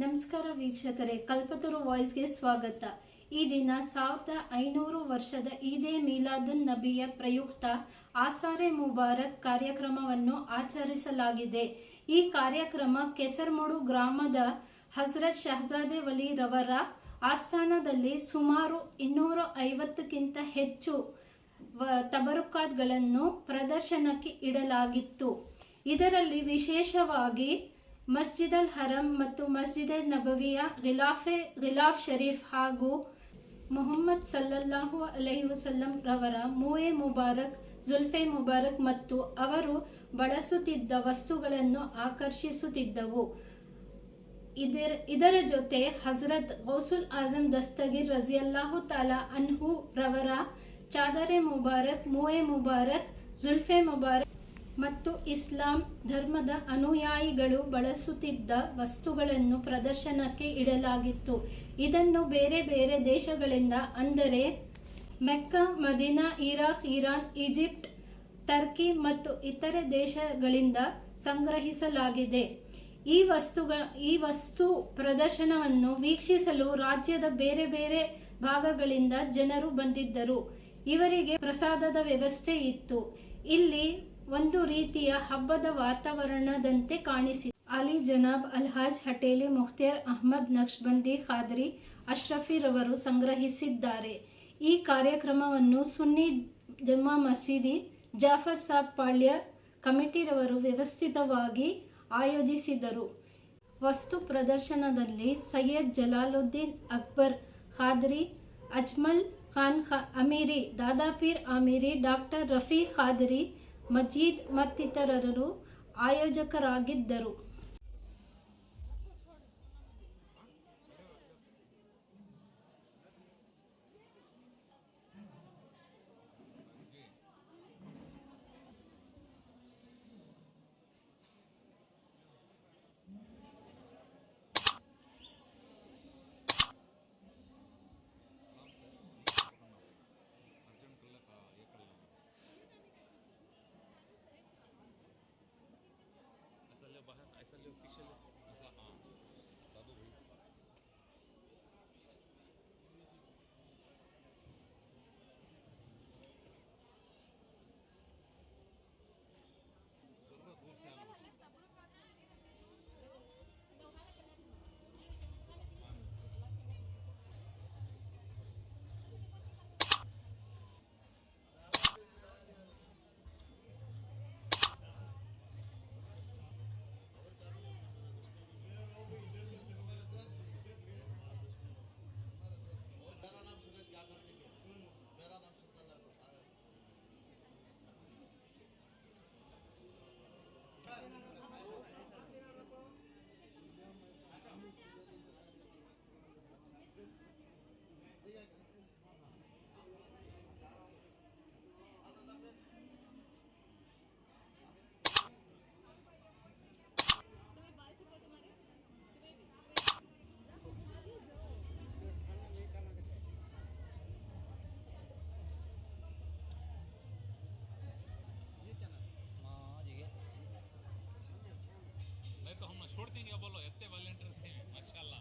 ನಮಸ್ಕಾರ ವೀಕ್ಷಕರೇ, ಕಲ್ಪತರು ವಾಯ್ಸ್ಗೆ ಸ್ವಾಗತ. ಈ ದಿನ ಸಾವಿರದ ಐನೂರು ವರ್ಷದ ಈದೇ ಮೀಲಾದುನ್ ನಬಿಯ ಪ್ರಯುಕ್ತ ಆಸಾರೆ ಮುಬಾರಕ್ ಕಾರ್ಯಕ್ರಮವನ್ನು ಆಚರಿಸಲಾಗಿದೆ. ಈ ಕಾರ್ಯಕ್ರಮ ಕೆಸರ್ಮೋಡು ಗ್ರಾಮದ ಹಜರತ್ ಶಹಜಾದೆ ವಲಿ ರವರ ಆಸ್ಥಾನದಲ್ಲಿ ಸುಮಾರು ಇನ್ನೂರ ಐವತ್ತಕ್ಕಿಂತ ಹೆಚ್ಚು ತಬರುಕಾತ್ಗಳನ್ನು ಪ್ರದರ್ಶನಕ್ಕೆ ಇಡಲಾಗಿತ್ತು. ಇದರಲ್ಲಿ ವಿಶೇಷವಾಗಿ ಮಸ್ಜಿದ್ ಅಲ್ ಹರಂ ಮತ್ತು ಮಸ್ಜಿದ್ ಅಲ್ ನಬವಿಯ ಗಿಲಾಫೆ, ಗಿಲಾಫ್ ಶರೀಫ್ ಹಾಗೂ ಮೊಹಮ್ಮದ್ ಸಲ್ಲಲ್ಲಾಹು ಅಲಹಿ ವಸಲ್ಲಂ ರವರ ಮೂವೆ ಮುಬಾರಕ್, ಜುಲ್ಫೆ ಮುಬಾರಕ್ ಮತ್ತು ಅವರು ಬಳಸುತ್ತಿದ್ದ ವಸ್ತುಗಳನ್ನು ಆಕರ್ಷಿಸುತ್ತಿದ್ದವು. ಇದರ ಇದರ ಜೊತೆ ಹಜರತ್ ಗೌಸುಲ್ ಆಜಮ್ ದಸ್ತಗಿರ್ ರಜಿಯಲ್ಲಾಹು ತಾಲಾ ಅನ್ಹು ರವರ ಚಾದರೆ ಮುಬಾರಕ್, ಮೂವೆ ಮುಬಾರಕ್, ಜುಲ್ಫೆ ಮುಬಾರಕ್ ಮತ್ತು ಇಸ್ಲಾಂ ಧರ್ಮದ ಅನುಯಾಯಿಗಳು ಬಳಸುತ್ತಿದ್ದ ವಸ್ತುಗಳನ್ನು ಪ್ರದರ್ಶನಕ್ಕೆ ಇಡಲಾಗಿತ್ತು. ಇದನ್ನು ಬೇರೆ ಬೇರೆ ದೇಶಗಳಿಂದ, ಅಂದರೆ Mecca, Medina, Iraq, Iran, Egypt, Turkey ಮತ್ತು ಇತರೆ ದೇಶಗಳಿಂದ ಸಂಗ್ರಹಿಸಲಾಗಿದೆ. ಈ ವಸ್ತುಗಳ, ಈ ವಸ್ತು ಪ್ರದರ್ಶನವನ್ನು ವೀಕ್ಷಿಸಲು ರಾಜ್ಯದ ಬೇರೆ ಬೇರೆ ಭಾಗಗಳಿಂದ ಜನರು ಬಂದಿದ್ದರು. ಇವರಿಗೆ ಪ್ರಸಾದದ ವ್ಯವಸ್ಥೆ ಇತ್ತು. ಇಲ್ಲಿ ಒಂದು ರೀತಿಯ ಹಬ್ಬದ ವಾತಾವರಣದಂತೆ ಕಾಣಿಸಿ ಅಲಿ ಜನಾಬ್ ಅಲ್ಹಾಜ್ ಹಟೇಲಿ, ಮುಖ್ತಿಯರ್ ಅಹ್ಮದ್ ನಕ್ಷಬಂದಿ ಖಾದ್ರಿ ಅಶ್ರಫಿರವರು ಸಂಗ್ರಹಿಸಿದ್ದಾರೆ. ಈ ಕಾರ್ಯಕ್ರಮವನ್ನು ಸುನ್ನಿ ಜಮ್ಮಾ ಮಸೀದಿ ಜಾಫರ್ ಸಾಬ್ ಪಾಳ್ಯ ಕಮಿಟಿರವರು ವ್ಯವಸ್ಥಿತವಾಗಿ ಆಯೋಜಿಸಿದರು. ವಸ್ತು ಪ್ರದರ್ಶನದಲ್ಲಿ ಸೈಯದ್ ಜಲಾಲುದ್ದೀನ್ ಅಕ್ಬರ್ ಖಾದ್ರಿ, ಅಜ್ಮಲ್ ಖಾನ್ ಖಾ ಅಮೀರಿ, ದಾದಾಪೀರ್ ಅಮೀರಿ, ಡಾಕ್ಟರ್ ರಫಿ ಖಾದ್ರಿ ಮಜೀದ್ ಮತ್ತಿತರರು ಆಯೋಜಕರಾಗಿದ್ದರು. চব্বিশ ವಾರ್ನಿಂಗ್ ಎತ್ತೆ ವಾಲಂಟಿಯರ್ಸ್ ಮಾರ್ಷಲ್ಲ